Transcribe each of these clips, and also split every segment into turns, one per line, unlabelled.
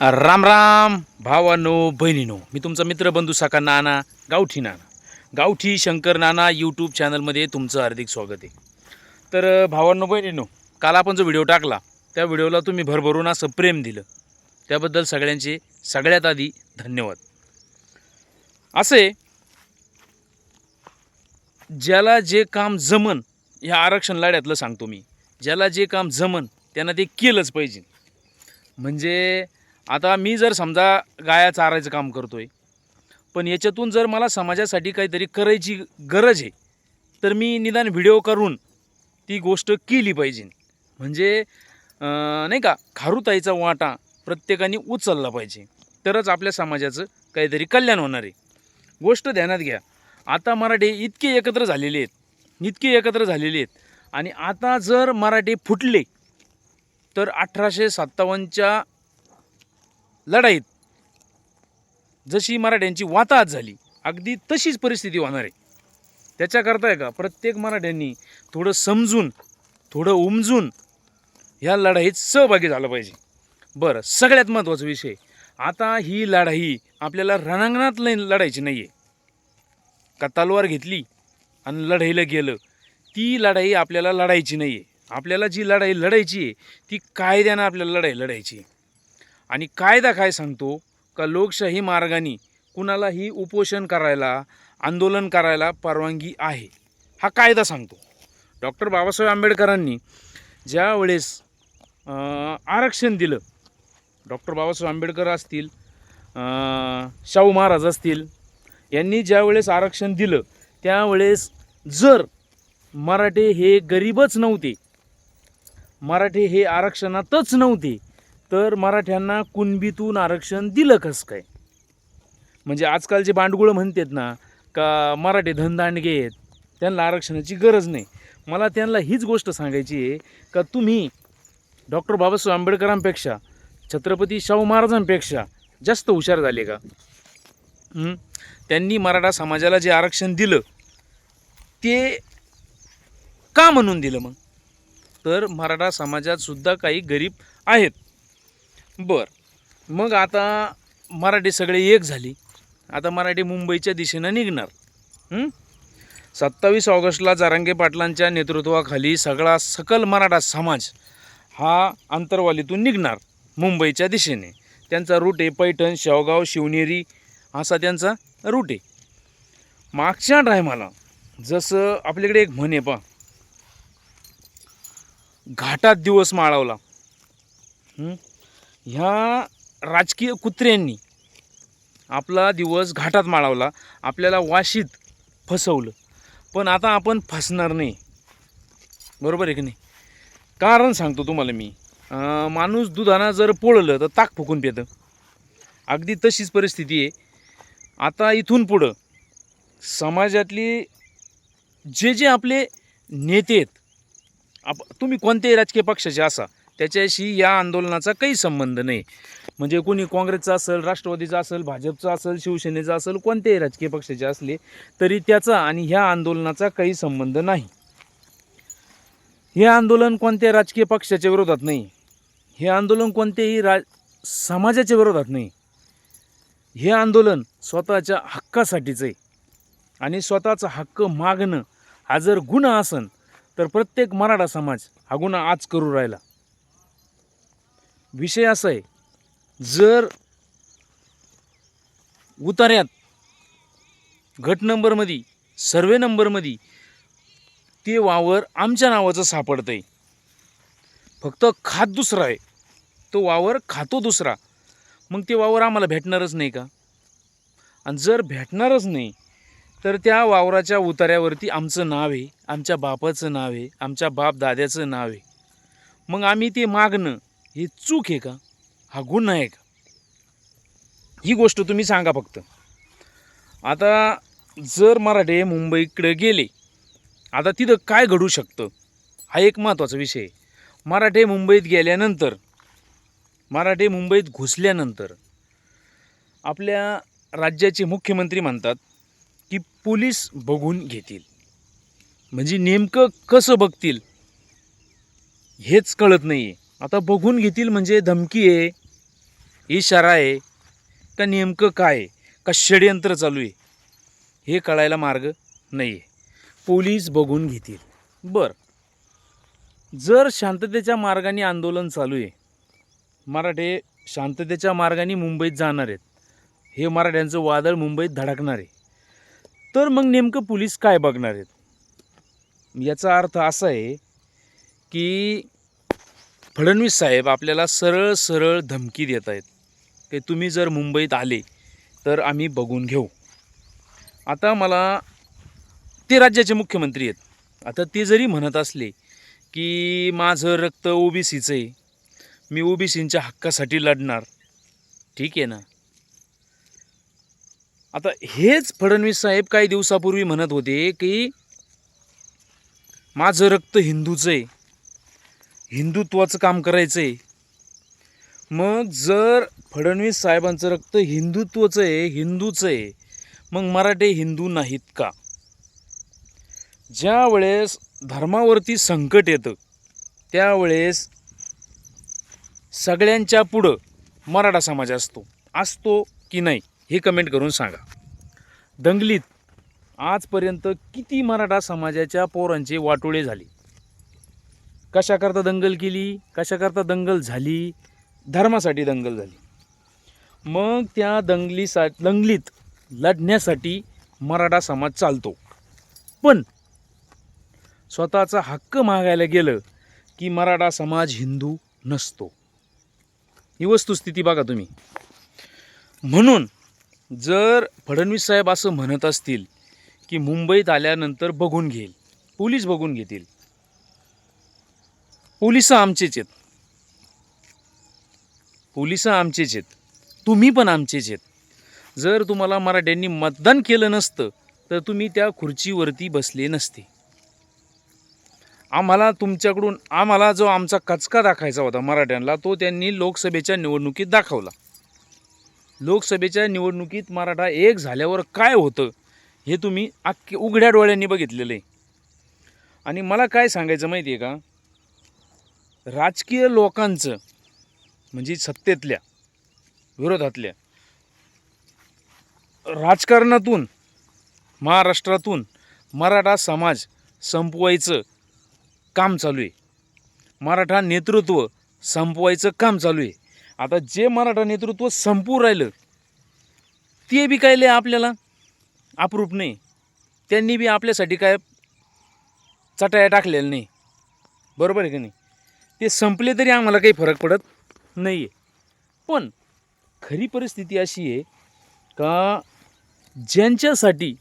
राम राम भावानो बहिणीनो. मी तुमचा मित्र बंधू साका नाना गावठी नाना. गावठी शंकर नाना यूट्यूब चॅनलमध्ये तुमचं हार्दिक स्वागत आहे. तर भावांनो बहिणीनो काल आपण जो व्हिडिओ टाकला त्या व्हिडिओला तुम्ही भरभरून असं प्रेम दिलं. त्याबद्दल सगळ्यांचे सगळ्यात आधी धन्यवाद. असे ज्याला जे काम जमन ह्या आरक्षण लढ्यातलं सांगतो मी. ज्याला जे काम जमन त्यांना ते केलंच पाहिजे. म्हणजे आता मी जर समजा गाया चारायचं काम करतोय पण याच्यातून जर मला समाजासाठी काहीतरी करायची गरज आहे तर मी निदान व्हिडिओ करून ती गोष्ट केली पाहिजे. म्हणजे नाही का खारुताईचा वाटा प्रत्येकाने उचलला पाहिजे. तरच आपल्या समाजाचं काहीतरी कल्याण होणार आहे. गोष्ट ध्यानात घ्या. आता मराठे इतके एकत्र झालेले आहेत इतके एकत्र झालेले आहेत आणि आता जर मराठे फुटले तर अठराशे सत्तावन्नच्या लढाईत जशी मराठ्यांची वाताहत झाली अगदी तशीच परिस्थिती होणार आहे. त्याच्याकरता आहे का प्रत्येक मराठ्यांनी थोडं समजून थोडं उमजून ह्या लढाईत सहभागी झालं पाहिजे. बरं सगळ्यात महत्त्वाचा विषय आता ही लढाई आपल्याला रणांगणात लढायची नाही आहे का तलवार घेतली आणि लढाईला गेलं ती लढाई आपल्याला लढायची नाही आहे आपल्याला जी लढाई लढायची आहे ती कायद्यानं आपल्याला लढाई लढायची आहे. आणि कायदा काय सांगतो? का लोकशाही मार्गाने कुणालाही उपोषण करायला आंदोलन करायला परवानगी आहे. हा कायदा सांगतो. डॉक्टर बाबासाहेब आंबेडकरांनी ज्या वेळेस आरक्षण दिलं डॉक्टर बाबासाहेब आंबेडकर असतील शाहू महाराज असतील यांनी ज्या वेळेस आरक्षण दिलं त्यावेळेस जर मराठे हे गरीबच नव्हते मराठे हे आरक्षणातच नव्हते तर मराठ्यांना कुणबीतून आरक्षण दिलं कसं काय? म्हणजे आजकालचे बांडगुळं म्हणतात ना का मराठे धनदांडगे आहेत त्यांना आरक्षणाची गरज नाही. मला त्यांना हीच गोष्ट सांगायची आहे का तुम्ही डॉक्टर बाबासाहेब आंबेडकरांपेक्षा छत्रपती शाहू महाराजांपेक्षा जास्त हुशार झाले का? त्यांनी मराठा समाजाला जे आरक्षण दिलं ते का म्हणून दिलं मग? तर मराठा समाजात सुद्धा काही गरीब आहेत. बर. मग आता मराठी सगळे एक झाली. आता मराठी मुंबईच्या दिशेनं निघणार. सत्तावीस ऑगस्टला जारांगे पाटलांच्या नेतृत्वाखाली सगळा सकल मराठा समाज हा अंतरवालीतून निघणार मुंबईच्या दिशेने. त्यांचा रूट आहे पैठण शेवगाव शिवनेरी असा त्यांचा रूट आहे. मागच्या टायमाला जसं आपल्याकडे एक म्हण आहे पा घाटात दिवस माळवला. ह्या राजकीय कुत्र्यांनी आपला दिवस घाटात माळवला आपल्याला वाशीत फसवलं. पण आता आपण फसणार नाही. बरोबर आहे की नाही? कारण सांगतो तुम्हाला मी माणूस दुधानं जर पोळलं तर ताक फुकून पेतं. अगदी तशीच परिस्थिती आहे. आता इथून पुढं समाजातली जे जे आपले नेते आहेत आप तुम्ही कोणत्याही राजकीय पक्षाचे असा त्याच्याशी या आंदोलनाचा काही संबंध नाही. म्हणजे कोणी काँग्रेसचा असेल राष्ट्रवादीचा असेल भाजपचा असेल शिवसेनेचा असेल कोणत्याही राजकीय पक्षाचे असले तरी त्याचा आणि ह्या आंदोलनाचा काही संबंध नाही. हे आंदोलन कोणत्या राजकीय पक्षाच्या विरोधात नाही. हे आंदोलन कोणत्याही रा समाजाच्या विरोधात नाही. हे आंदोलन स्वतःच्या हक्कासाठीचं आहे. आणि स्वतःचा हक्क मागणं हा जर गुन्हा असन तर प्रत्येक मराठा समाज हा गुन्हा आज करू राहिला. विषय असा आहे जर उतार्यात घट नंबरमध्ये सर्वे नंबरमध्ये ते वावर आमच्या नावाचं सापडतं आहे फक्त खात दुसरा आहे तो वावर खातो दुसरा मग ते वावर आम्हाला भेटणारच नाही का? आणि जर भेटणारच नाही तर त्या वावराच्या उतार्यावरती आमचं नाव आहे आमच्या बापाचं नाव आहे आमच्या बाप दाद्याचं नाव आहे. मग आम्ही ते मागणं ही चूक आहे का? हा गुन्हा आहे का? ही गोष्ट तुम्ही सांगा फक्त. आता जर मराठे मुंबईकडे गेले आता तिथं काय घडू शकतं? हा एक महत्त्वाचा विषय मराठे मुंबईत गेल्यानंतर मराठे मुंबईत घुसल्यानंतर आपल्या राज्याचे मुख्यमंत्री म्हणतात की पोलीस बघून घेतील. म्हणजे नेमकं कसं बघतील हेच कळत नाही आहे आता बघून घेतील म्हणजे धमकी आहे इशारा आहे का नेमकं काय का षडयंत्र चालू आहे हे कळायला मार्ग नाही आहे. पोलीस बघून घेतील. बर. जर शांततेच्या मार्गाने आंदोलन चालू आहे मराठे शांततेच्या मार्गाने मुंबईत जाणार आहेत हे मराठ्यांचं वादळ मुंबईत धडकणार आहे. तर मग नेमकं पोलीस काय बघणार आहेत? याचा अर्थ असा आहे की फडणवीस साहेब आपल्याला सरळ सरळ धमकी देत आहेत. की तुम्ही जर मुंबईत आले तर आम्ही बघून घेऊ. आता मला ते राज्याचे मुख्यमंत्री आहेत. आता ते जरी म्हणत असले की माझं रक्त ओ बी सीचं आहे मी ओ बी सींच्या हक्कासाठी लढणार. ठीक आहे ना? आता हेच फडणवीस साहेब काही दिवसापूर्वी म्हणत होते की माझं रक्त हिंदूचं आहे. हिंदुत्वाचं काम करायचं आहे मग जर फडणवीस साहेबांचं रक्त हिंदुत्वचं आहे हिंदूचं आहे मग मराठे हिंदू नाहीत का? ज्या वेळेस धर्मावरती संकट येतं त्यावेळेस सगळ्यांच्या पुढं मराठा समाज असतो. असतो की नाही हे कमेंट करून सांगा. दंगलीत आजपर्यंत किती मराठा समाजाच्या पोरांचे वाटोळे झाले? कशाकरता दंगल केली? कशाकरता दंगल झाली? धर्मासाठी दंगल झाली. मग त्या दंगलीसा दंगलीत लढण्यासाठी मराठा समाज चालतो. पण स्वतःचा हक्क मागायला गेलं की मराठा समाज हिंदू नसतो. ही वस्तुस्थिती बघा तुम्ही. म्हणून जर फडणवीस साहेब असं म्हणत असतील की मुंबईत आल्यानंतर बघून घेईल पोलीस बघून घेतील पोलीस आमचेच आहेत. पोलीस आमचेच आहेत. तुम्ही पण आमचेच आहेत. जर तुम्हाला मराठ्यांनी मतदान केलं नसतं तर तुम्ही त्या खुर्चीवरती बसले नसते. आम्हाला तुमच्याकडून आम्हाला जो आमचा कचका दाखायचा होता मराठ्यांना तो त्यांनी लोकसभेच्या निवडणुकीत दाखवला. लोकसभेच्या निवडणुकीत मराठा एक झाल्यावर काय होतं हे तुम्ही अख्खे उघड्या डोळ्यांनी बघितलेलं आहे. आणि मला काय सांगायचं माहिती आहे का? राजकीय लोकांचं म्हणजे सत्तेतल्या विरोधातल्या राजकारणातून महाराष्ट्रातून मराठा समाज संपवायचं काम चालू आहे. मराठा नेतृत्व संपवायचं काम चालू आहे. आता जे मराठा नेतृत्व संपू राहिलं ते बी काय लय आपल्याला अप्रूप नाही. त्यांनी बी आपल्यासाठी काय चटाया टाकलेल्या नाही. बरोबर आहे की नाही? ते संपले तरी आम्हाला काही फरक पडत नाही आहे पण खरी परिस्थिती अशी आहे का ज्यांच्यासाठी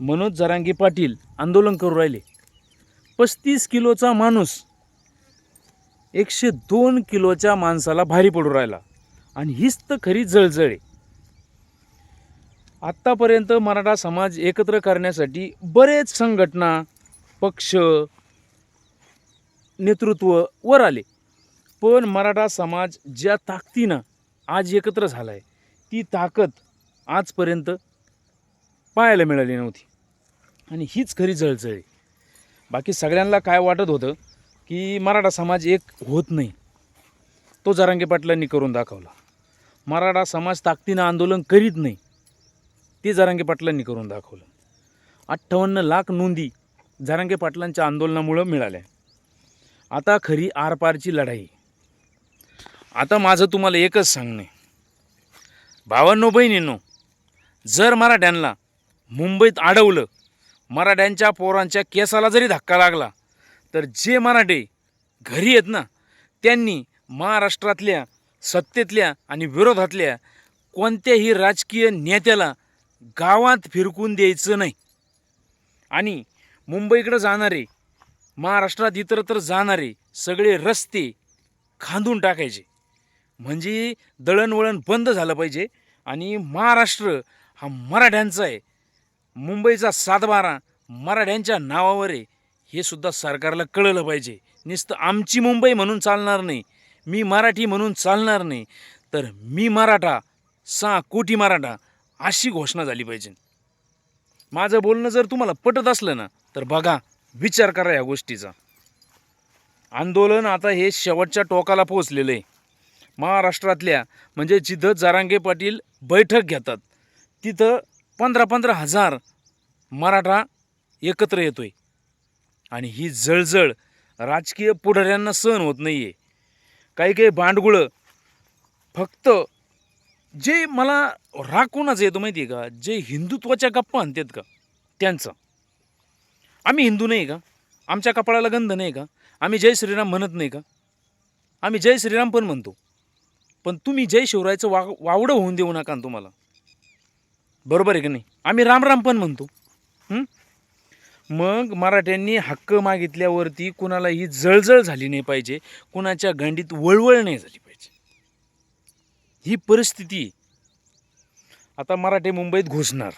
मनोज जरांगे पाटील आंदोलन करू राहिले पस्तीस किलोचा माणूस एकशे दोन किलोच्या माणसाला भारी पडू राहिला. आणि हीच तर खरी जळजळ आहे. आत्तापर्यंत मराठा समाज एकत्र करण्यासाठी बरेच संघटना पक्ष नेतृत्व वर आले. पण मराठा समाज ज्या ताकदीनं आज एकत्र झाला आहे ती ताकद आजपर्यंत पाहायला मिळाली नव्हती. आणि हीच खरी जळजळ आहे. बाकी सगळ्यांना काय वाटत होतं की मराठा समाज एक होत नाही तो जरांगे पाटलांनी करून दाखवला. मराठा समाज ताकदीनं आंदोलन करीत नाही ते जरांगे पाटलांनी करून दाखवलं. अठ्ठावन्न लाख नोंदी जरांगे पाटलांच्या आंदोलनामुळं मिळाल्या. आता खरी आरपारची लढाई. आता माझं तुम्हाला एकच सांगणे. भावांनो बहिणींनो जर मराठ्यांना मुंबईत अडवलं मराठ्यांच्या पोरांच्या केसाला जरी धक्का लागला तर जे मराठे घरी आहेत ना त्यांनी महाराष्ट्रातल्या सत्तेतल्या आणि विरोधातल्या कोणत्याही राजकीय नेत्याला गावात फिरकून द्यायचं नाही. आणि मुंबईकडं जाणारे महाराष्ट्रात इतरत्र जाणारे सगळे रस्ते खांदून टाकायचे. म्हणजे दळणवळण बंद झालं पाहिजे आणि महाराष्ट्र हा मराठ्यांचा आहे. मुंबईचा सातबारा मराठ्यांच्या नावावर आहे. हे सुद्धा सरकारला कळलं पाहिजे. नुसतं आमची मुंबई म्हणून चालणार नाही मी मराठी म्हणून चालणार नाही तर मी मराठा सहा कोटी मराठा अशी घोषणा झाली पाहिजे. माझं बोलणं जर तुम्हाला पटत असलं ना तर बघा विचार करा या गोष्टीचा. आंदोलन आता हे शेवटच्या टोकाला पोहोचलेलं आहे. महाराष्ट्रातल्या म्हणजे जिथं जारांगे पाटील बैठक घेतात तिथं पंधरा पंधरा हजार मराठा एकत्र येतो आहे आणि ही जळजळ राजकीय पुढाऱ्यांना सहन होत नाही आहे काही काही भांडगुळं फक्त जे मला राग कोणाचं येतो माहिती आहे का? जे हिंदुत्वाच्या गप्पा आणतात का? त्यांचं. आम्ही हिंदू नाही का? आमच्या कपाळाला गंध नाही का? आम्ही जय श्रीराम म्हणत नाही का? आम्ही जय श्रीराम पण म्हणतो. पण तुम्ही जय शिवरायचं वा वावडं होऊन देऊ नका तुम्हाला. बरोबर आहे का नाही? आम्ही रामराम पण म्हणतो. मग मराठ्यांनी हक्क मागितल्यावरती कुणाला ही जळजळ झाली नाही पाहिजे. कुणाच्या गांडीत वळवळ नाही झाली पाहिजे. ही परिस्थिती आता मराठे मुंबईत घुसणार.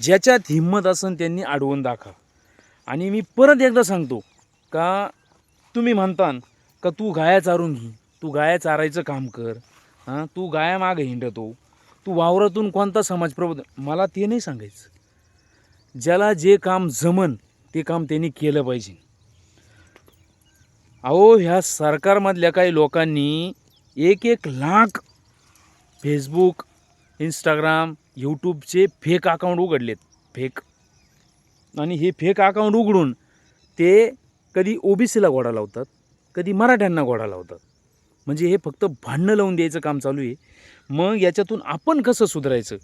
ज्याच्यात हिंमत असन त्यांनी अडवून दाखवा. आणि मी परत एकदा सांगतो का तुम्ही म्हणतान का तू गाया चारून घे तू गाया चारायचं काम कर हां तू गाया मागं हिंडतो तू वावरातून कोणता समाज प्रबोध मला ते नाही सांगायचं. ज्याला जे काम जमन ते काम त्यांनी केलं पाहिजे. अहो ह्या सरकारमधल्या काही लोकांनी एक एक लाख फेसबुक इंस्टाग्राम यूट्यूबचे फेक अकाउंट उघडलेत. फेक आणि हे फेक अकाउंट उघडून ते कधी ओबीसीला घोडा लावतात कधी मराठ्यांना घोडा लावतात. म्हणजे हे फक्त भांडणं लावून द्यायचं काम चालू आहे. मग याच्यातून आपण कसं सुधारायचं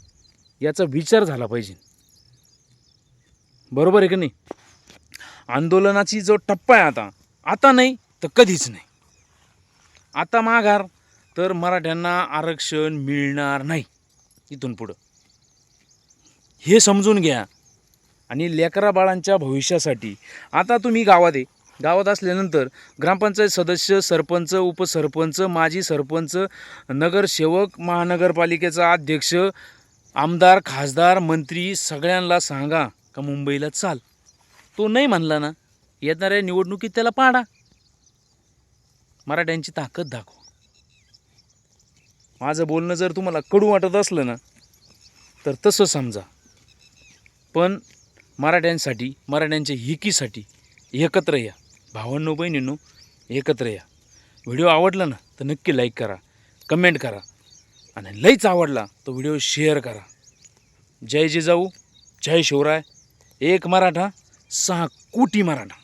याचा विचार झाला पाहिजे. बरोबर आहे का नाही? आंदोलनाची जो टप्पा आहे आता आता नाही तर कधीच नाही. आता माघार तर मराठ्यांना आरक्षण मिळणार नाही. इथून पुढं. हे समजून घ्या. आणि लेकरा बाळांच्या भविष्यासाठी. आता तुम्ही गावात आहे गावात असल्यानंतर ग्रामपंचायत सदस्य सरपंच उपसरपंच माजी सरपंच नगरसेवक महानगरपालिकेचा अध्यक्ष आमदार खासदार मंत्री सगळ्यांना सांगा का मुंबईला चाल. तो नाही म्हणला ना येणाऱ्या निवडणुकीत त्याला पाडा. मराठ्यांची ताकद दाखव. माझं बोलणं जर तुम्हाला कडू वाटत असलं ना तर तसं समजा. पण मराठ्यांसाठी मराठ्यांच्या हिकीसाठी एकत्र या. भावांनो बहिणींनो एकत्र या. व्हिडिओ आवडला ना तर नक्की लाईक करा कमेंट करा. आणि लईच आवडला तर व्हिडिओ शेअर करा. जय जिजाऊ जय शिवराय. एक मराठा सहा कोटी मराठा.